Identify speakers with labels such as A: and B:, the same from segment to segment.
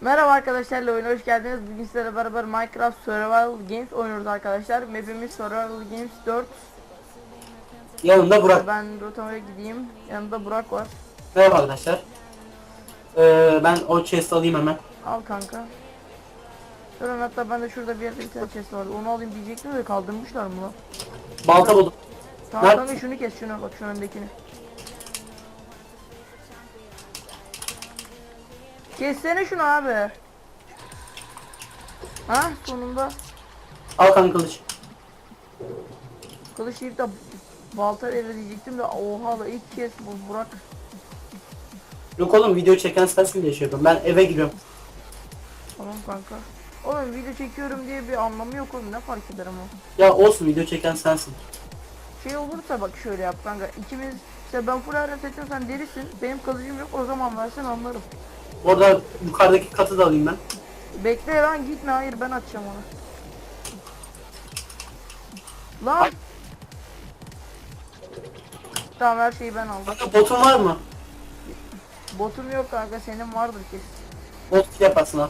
A: Merhaba arkadaşlar, oyuna hoş geldiniz. Bugün sizlerle beraber Minecraft Survival Games oynuyoruz arkadaşlar. Map'imiz Survival Games 4.
B: Yanımda Burak.
A: Ben Rotama'ya gideyim. Yanımda Burak var.
B: Merhaba arkadaşlar. Ee, ben o chest alayım hemen.
A: Al kanka. Şuradan hatta ben de şurada bir yerde bir tane chest vardı. Onu alayım diyecektim de kaldırmışlar mı lan?
B: Balta buldum.
A: Tamam
B: Nerede?
A: kanka şunu kes şunu bak şu öndekini. Kessene şunu abi. Ha sonunda
B: Al kanka kılıç.
A: kılıç deyip de balta ele diyecektim de oha da ilk kez bu Burak.
B: Yok oğlum video çeken sensin diye şey yapıyorum. Ben eve giriyorum.
A: Tamam kanka. Oğlum video çekiyorum diye bir anlamı yok oğlum ne fark eder ama.
B: Ya olsun video çeken sensin.
A: Şey olursa bak şöyle yap kanka ikimiz işte ben full ayrı seçtim sen derisin benim kılıcım yok o zaman versen anlarım.
B: Orada yukarıdaki katı da alayım ben.
A: Bekle lan gitme hayır ben açacağım onu. Lan. Tamam her şeyi ben aldım.
B: Kanka botun var mı?
A: Botum yok kanka senin vardır kesin.
B: Bot yaparsın al.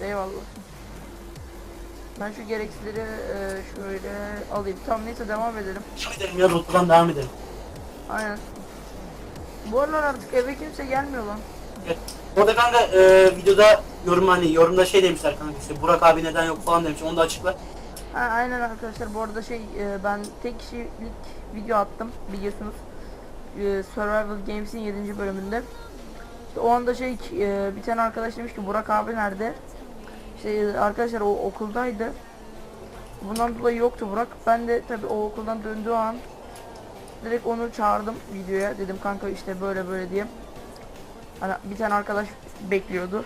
A: Eyvallah. Ben şu gereksizleri e, şöyle alayım. Tamam neyse devam edelim.
B: Edelim ya rotadan devam edelim.
A: Aynen. Bu aralar artık eve kimse gelmiyor lan.
B: Evet. Orada kanka e, videoda yorum hani yorumda şey demişler kanka işte Burak abi neden yok falan demiş onu da açıkla.
A: Ha, aynen arkadaşlar bu arada şey e, ben tek kişilik video attım biliyorsunuz. E, Survival Games'in 7. bölümünde. İşte o anda şey e, bir tane arkadaş demiş ki Burak abi nerede? İşte arkadaşlar o okuldaydı. Bundan dolayı yoktu Burak. Ben de tabi o okuldan döndüğü an direkt onu çağırdım videoya. Dedim kanka işte böyle böyle diye. Hani bir tane arkadaş bekliyordu.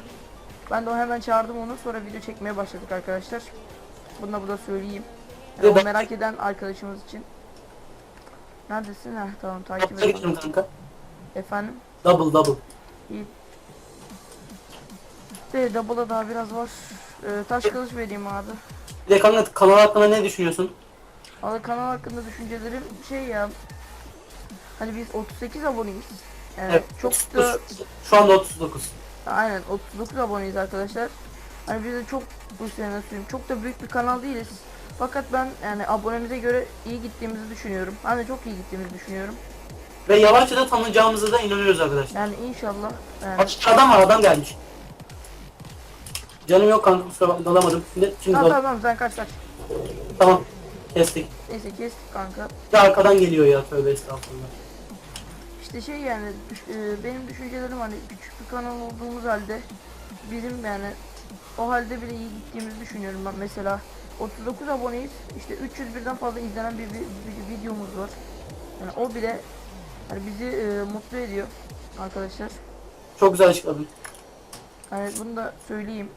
A: Ben de o hemen çağırdım onu sonra video çekmeye başladık arkadaşlar. Bunu da burada söyleyeyim. Yani o merak eden arkadaşımız için. Neredesin? Heh, tamam takip
B: gidiyorum kanka.
A: Efendim?
B: Double double.
A: İyi. De double'a daha biraz var. Ee, taş kılıç vereyim abi.
B: Bir de kanka kanal hakkında ne düşünüyorsun?
A: Valla kanal hakkında düşüncelerim şey ya. Hani biz 38 aboneyiz. Yani
B: Evet.
A: çok
B: 39.
A: da
B: Şu anda 39.
A: aynen 39 aboneyiz arkadaşlar. Hani biz de çok bu sene söyleyeyim çok da büyük bir kanal değiliz. Fakat ben yani abonemize göre iyi gittiğimizi düşünüyorum. Hani çok iyi gittiğimizi düşünüyorum.
B: Ve yavaşça da tanıyacağımıza da inanıyoruz arkadaşlar.
A: Yani inşallah. Yani
B: adam var adam gelmiş. Canım yok kanka kusura bakma dalamadım. Şimdi, şimdi
A: tamam
B: dal-
A: tamam sen kaç kaç.
B: Tamam. Kestik.
A: Neyse kes kanka.
B: Bir de arkadan geliyor ya tövbe estağfurullah.
A: İşte şey yani düş- e, benim düşüncelerim hani küçük bir kanal olduğumuz halde bizim yani o halde bile iyi gittiğimizi düşünüyorum ben mesela 39 aboneyiz işte 301'den fazla izlenen bir, bir- bir videomuz var yani o bile hani bizi e, mutlu ediyor arkadaşlar
B: Çok güzel açıkladın.
A: hani bunu da söyleyeyim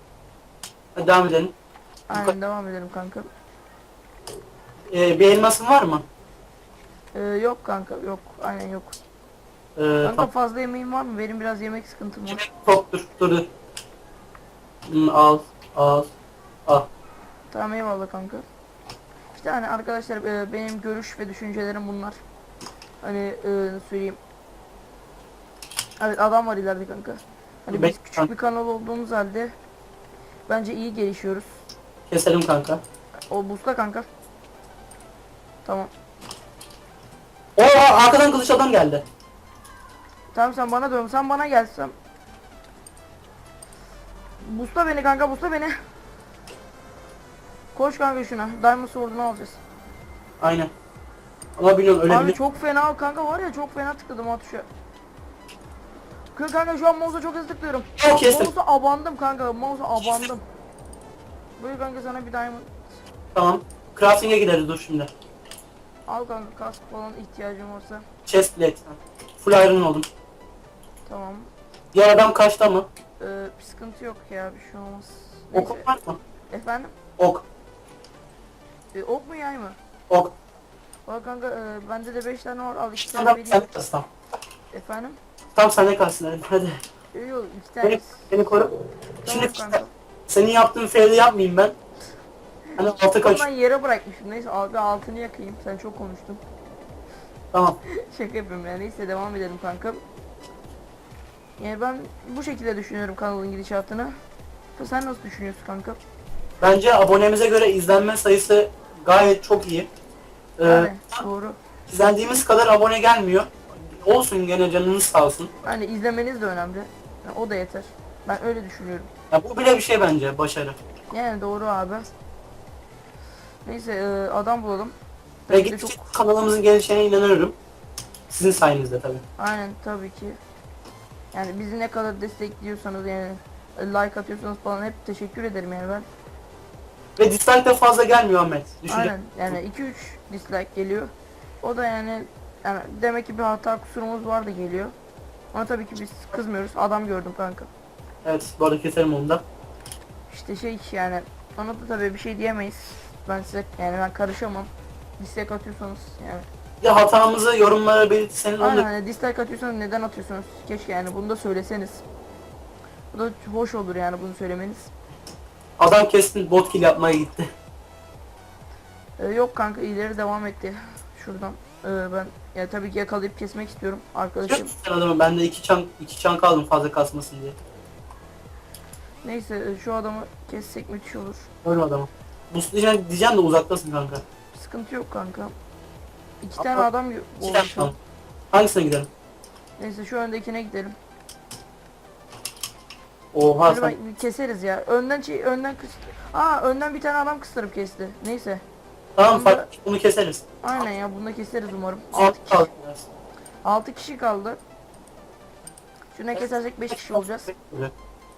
B: Hadi devam edelim.
A: aynen devam edelim kanka
B: Ee, bir elmasın var mı?
A: E, yok kanka yok aynen yok
B: Ee,
A: kanka
B: tamam.
A: fazla yemeğin var mı benim biraz yemek sıkıntım var
B: Çok dur dur dur. Hmm, al al al.
A: Tamam eyvallah kanka. İşte hani arkadaşlar e, benim görüş ve düşüncelerim bunlar. Hani e, nasıl söyleyeyim. Evet adam var ileride kanka. Hani biz küçük bir kanal olduğumuz halde bence iyi gelişiyoruz.
B: Keselim kanka.
A: O busla kanka. Tamam.
B: Oo arkadan kılıç adam geldi.
A: Tamam sen bana dön. Sen bana gelsen. Busla beni kanka busla beni. Koş kanka şuna. Diamond Sword'unu alacağız.
B: Aynen. Ama biliyorum öyle
A: Abi
B: bile.
A: çok fena kanka var ya çok fena tıkladım o tuşa. Kanka şu an mouse'a çok hızlı tıklıyorum.
B: Çok kestim.
A: Mouse'a abandım kanka mouse'a abandım. Böyle kanka sana bir diamond
B: Tamam. Crafting'e gideriz dur şimdi.
A: al kanka kask falan ihtiyacım olsa.
B: Chest plate. Full iron oldum.
A: Tamam.
B: Diğer adam kaçta mı?
A: Ee, bir sıkıntı yok ya bir şey olmaz. Neyse.
B: Ok var mı?
A: Efendim?
B: Ok.
A: Ee, ok mu yay mı?
B: Ok.
A: Bak kanka e, bende de 5 tane var al 2 tane
B: Tamam
A: vereyim.
B: sen kalsın tamam.
A: Efendim?
B: Tamam sende kalsın hadi. hadi.
A: Yok yok 2
B: Beni,
A: tane.
B: beni koru.
A: Tamam
B: Şimdi
A: kanka.
B: senin yaptığın fail'i yapmayayım ben. Hani altı kaç.
A: Ben yere bırakmışım. Neyse abi altını yakayım. Sen çok konuştun.
B: Tamam.
A: Şaka yapıyorum yani. Neyse devam edelim kanka. Yani ben bu şekilde düşünüyorum kanalın gidişatını. Sen nasıl düşünüyorsun kanka?
B: Bence abonemize göre izlenme sayısı gayet çok iyi. Ee,
A: Yani doğru.
B: izlendiğimiz kadar abone gelmiyor. Olsun gene canınız sağ olsun.
A: Hani izlemeniz de önemli. Yani o da yeter. Ben öyle düşünüyorum.
B: Ya bu bile bir şey bence başarı.
A: Yani doğru abi. Neyse e, adam bulalım.
B: Ve
A: Tabii ki
B: gittikçe
A: çok
B: kanalımızın gelişeceğine inanıyorum. Sizin sayenizde tabii.
A: aynen tabii ki. Yani bizi ne kadar destekliyorsanız yani e, like atıyorsanız falan hep teşekkür ederim yani ben.
B: Ve dislike de fazla gelmiyor Ahmet. Düşünce.
A: Aynen yani 2-3 dislike geliyor. O da yani yani demek ki bir hata kusurumuz vardı geliyor. Ama tabii ki biz kızmıyoruz. Adam gördüm kanka.
B: Evet bu arada keserim onu da.
A: İşte şey yani ona da tabii bir şey diyemeyiz. Ben size yani ben karışamam. Dislike atıyorsanız yani.
B: Ya hatamızı yorumlara belirtirseniz onu
A: Aynen
B: da
A: hani dislike atıyorsanız neden atıyorsunuz? Keşke yani bunu da söyleseniz. Bu da hoş olur yani bunu söylemeniz.
B: adam kesin bot kill yapmaya gitti.
A: Ee, yok kanka ileri devam etti. Şuradan. Ee, ben ya tabii ki yakalayıp kesmek istiyorum arkadaşım.
B: Sen adamı? Ben de iki çan iki çan kaldım fazla kasmasın diye.
A: Neyse e, şu adamı kessek müthiş olur.
B: Ölme adamı. Bu diyeceğim, diyeceğim de uzaktasın kanka.
A: Sıkıntı yok kanka. İki tane
B: Ama-
A: adam yo-
B: İki tane tamam. Hangisine gidelim?
A: Neyse şu öndekine gidelim.
B: Oha
A: Şöyle
B: sen.
A: keseriz ya. Önden şey önden kıs. Aa önden bir tane adam kıstırıp kesti. Neyse.
B: Tamam
A: Bunda-
B: fark bunu keseriz.
A: Aynen ya bunu da keseriz umarım.
B: Alt
A: 6
B: kaldı biraz.
A: altı kişi kaldı. Şuna kesersek 5 kişi olacağız.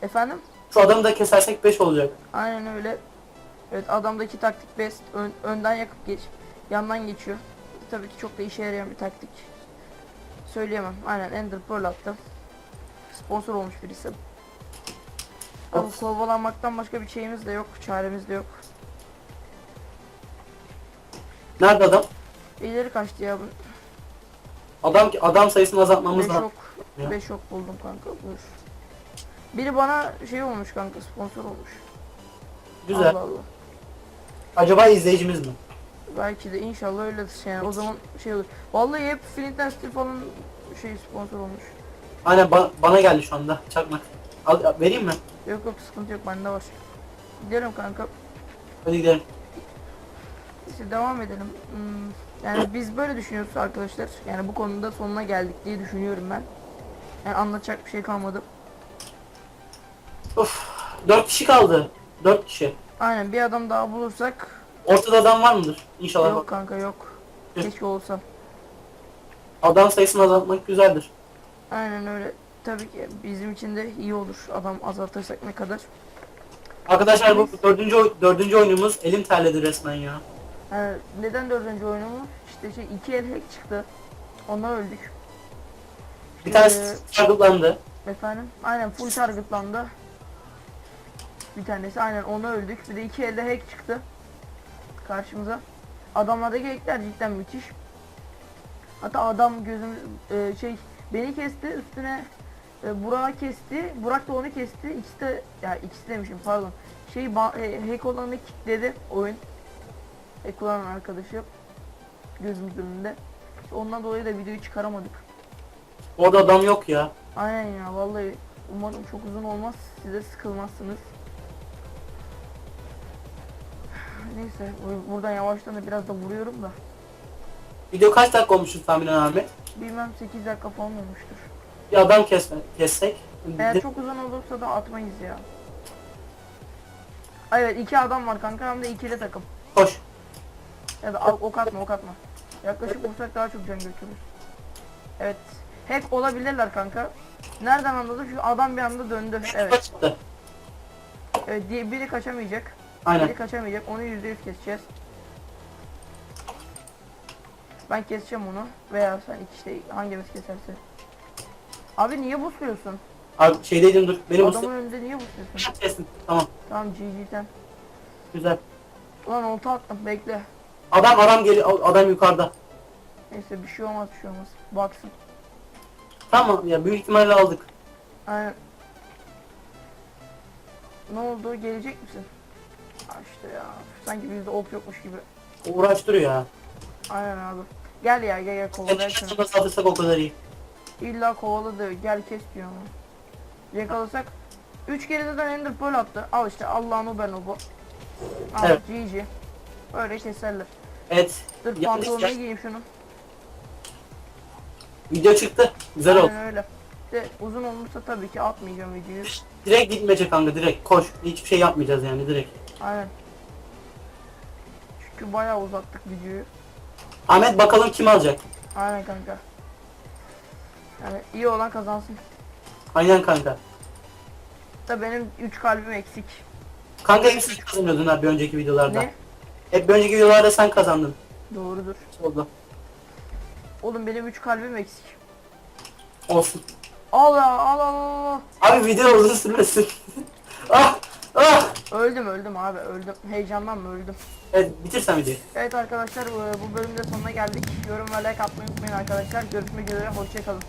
A: Efendim?
B: Şu adamı da kesersek 5 olacak.
A: Aynen öyle. Evet adamdaki taktik best. Ön- önden yakıp geç. Yandan geçiyor. Tabii ki çok da işe yarayan bir taktik. Söyleyemem. Aynen Ender Pearl attı. Sponsor olmuş birisi. Ama
B: Of.
A: kovalanmaktan başka bir şeyimiz de yok. Çaremiz de yok.
B: Nerede adam?
A: İleri kaçtı ya.
B: Adam adam sayısını azaltmamız
A: 5
B: lazım.
A: ok.
B: Ya.
A: 5 ok buldum kanka. Buyur. Biri bana şey olmuş kanka sponsor olmuş.
B: Güzel.
A: Allah Allah.
B: Acaba izleyicimiz mi?
A: Belki de inşallah öyledir yani o zaman şey olur. Vallahi hep Flint and Steel falan şey sponsor olmuş.
B: Aynen ba- bana geldi şu anda çakmak. Al, vereyim mi?
A: Yok yok sıkıntı yok bende var. Gidelim kanka.
B: Hadi gidelim.
A: İşte devam edelim. Hmm, yani biz böyle düşünüyoruz arkadaşlar. Yani bu konuda sonuna geldik diye düşünüyorum ben. Yani anlatacak bir şey kalmadı.
B: Of. 4 kişi kaldı. 4 kişi.
A: Aynen bir adam daha bulursak
B: Ortada adam var mıdır? İnşallah.
A: yok kanka yok. Keşke olsa.
B: Adam sayısını azaltmak güzeldir.
A: Aynen öyle. Tabii ki bizim için de iyi olur. Adam azaltırsak ne kadar.
B: Arkadaşlar bu dördüncü, dördüncü oyunumuz elim terledi resmen ya.
A: Yani neden dördüncü oyunumu? İşte şey iki el hack çıktı. Ondan öldük.
B: Bir tanesi
A: Ee,
B: sargılandı.
A: Efendim? Aynen full targetlandı. Bir tanesi aynen onu öldük. Bir de iki elde hack çıktı. Karşımıza. Adamlardaki hackler cidden müthiş. Hatta adam gözüm e, şey beni kesti üstüne e, Burak'ı kesti. Burak da onu kesti. İkisi de ya ikisi demişim pardon. Şey ba- e, hack olanı kilitledi oyun. Hack olan arkadaşı gözümüzün önünde. İşte ondan dolayı da videoyu çıkaramadık.
B: Orada adam yok ya.
A: Aynen ya vallahi umarım çok uzun olmaz siz de sıkılmazsınız. Neyse bu- buradan yavaştan da biraz da vuruyorum da.
B: Video kaç dakika olmuştur tahminen Ahmet?
A: Bilmem 8 dakika falan olmuştur.
B: Bir adam kesme, kessek.
A: Eğer çok uzun olursa da atmayız ya. Evet iki adam var kanka hem de ikili takım.
B: Koş.
A: Al- ok atma ok atma. Yaklaşık vursak daha çok can götürür. Evet. Hack olabilirler kanka. Nereden anladım? Şu adam bir anda döndü. Evet. Evet biri kaçamayacak.
B: Aynen.
A: Biri kaçamayacak. Onu yüzde yüz keseceğiz. Ben keseceğim onu. Veya sen işte hangimiz keserse. Abi niye busluyorsun?
B: Abi şeydeydim dur. Benim
A: Adamın
B: usta.
A: önünde niye busluyorsun?
B: Kestim. Tamam.
A: Tamam GG'den.
B: Güzel.
A: Ulan olta attım bekle.
B: Adam adam geliyor. Adam yukarıda.
A: Neyse bir şey olmaz bir şey olmaz. Baksın.
B: Tamam ya büyük ihtimalle aldık.
A: Aynen. Ne oldu? Gelecek misin? Ha işte ya. Sanki bizde op yokmuş gibi.
B: Uğraştırıyor ya.
A: Aynen abi. Gel ya gel gel
B: Ne
A: kovalaya şunu.
B: kadar saldırsak o kadar iyi.
A: İlla kovaladı. Gel kes diyor ama. Yakalasak 3 kere zaten Ender Pearl attı. Al işte Allah'ın uber bu. Al
B: Evet.
A: GG. Öyle keserler.
B: Evet.
A: Dur
B: Ya-
A: pantolonunu
B: ya-
A: giyeyim şunu.
B: Video çıktı. Güzel oldu.
A: Aynen öyle. De uzun olursa tabii ki atmayacağım videoyu.
B: Direkt gitmece kanka direkt. Koş. Hiçbir şey yapmayacağız yani direkt.
A: Aynen. Çünkü bayağı uzattık videoyu.
B: Ahmet bakalım kim alacak.
A: Aynen kanka. Yani iyi olan kazansın.
B: Aynen kanka.
A: Da benim 3 kalbim eksik.
B: Kanka hep sen kazanıyordun ha bir önceki videolarda.
A: Ne?
B: Hep önceki videolarda sen kazandın.
A: Doğrudur.
B: Oldu.
A: Oğlum benim 3 kalbim eksik.
B: Olsun.
A: Al ya al al al. al.
B: Abi video uzun sürmesin. ah! Ah!
A: Öldüm öldüm abi öldüm. Heyecandan mı öldüm?
B: Evet bitirsen videoyu.
A: Evet arkadaşlar bu bu bölümde sonuna geldik. Yorum ve like atmayı unutmayın arkadaşlar. Görüşmek üzere hoşçakalın.